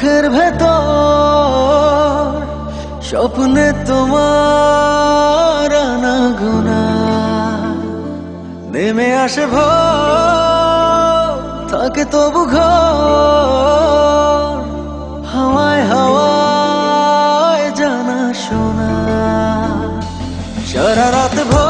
চোখের ভেতর, স্বপ্নে তোমার আনাগোনা। নেমে আসে ভোর, থাকে তবু ঘর, হাওয়ায় হাওয়ায় জানা শোনা। সারা রাত ভোর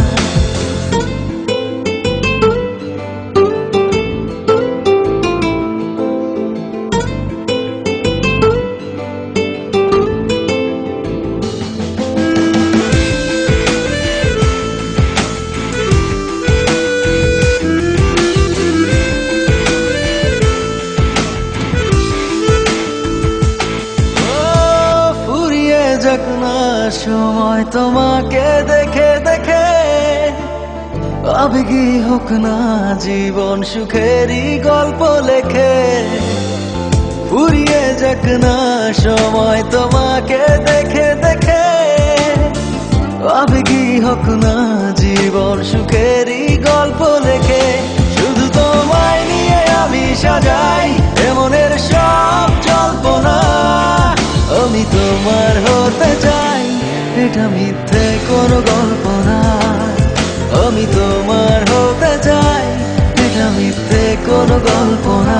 আবেগী হোক না, জীবন সুখেরই গল্প লেখে। ফুরিয়ে যাক না, সময় তোমাকে দেখে দেখে। আবেগী হোক না, জীবন সুখেরই গল্প লেখে। শুধু তোমায় নিয়ে আমি সাজাই এমনের সব জল্পনা। আমি তোমার হতে চাই, এটা মিথ্যে কোনো গল্প কোনো গল্প না।